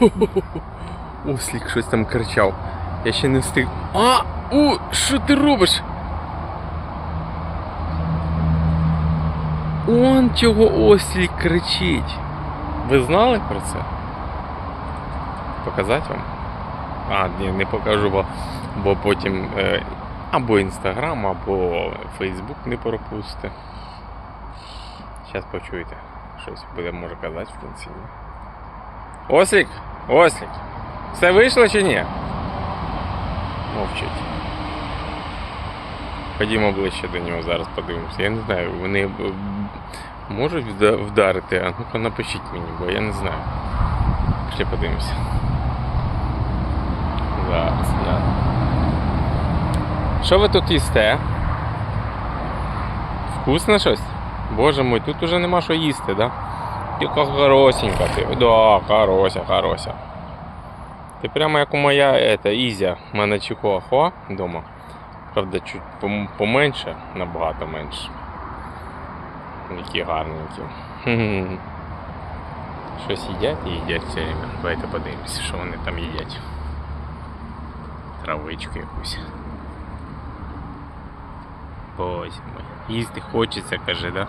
Ослік щось там кричав. Я ще не встиг. А! У! Що ти робиш? Он чого ослік кричить. Ви знали про це? Показати вам? А, ні, не покажу, бо, бо потім е, або інстаграм, або Фейсбук не пропусти. Зараз почуєте. Щось буде може казати в кінці. Ослік! Ослік! Все вийшло чи ні? Мовчить. Ходімо ближче до нього, зараз подивимося. Я не знаю, вони можуть вдарити, а ну-ка напишіть мені, бо я не знаю. Пішли подивимося. Зараз я. Що ви тут їсте? Вкусно щось? Боже мой, тут уже нема що їсти, да? Яка хорошенька ти. Да, хороша, хороша. Ти прямо як у моя ета, Ізя, в мене чихуахуа вдома. Правда, чуть пом- поменше, набагато менше. Які гарненькі. Щось їдять і їдять все время. Давайте подивимося, що вони там їдять. Травичку якусь. Боже мой. Їсти хочеться, каже, да?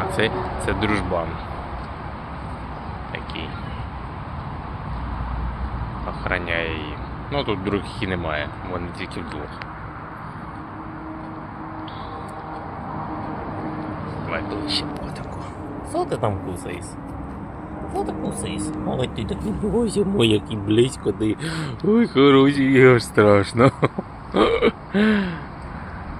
А це, це дружбан. Такий. Охраняє її. Ну тут других і немає, вони тільки вдвох. Давай ближче отако. Що ти там кусаєш? Що ти кусаєш? Ой, ти такий боже мой, який близько ти. Ой, хороший, аж страшно.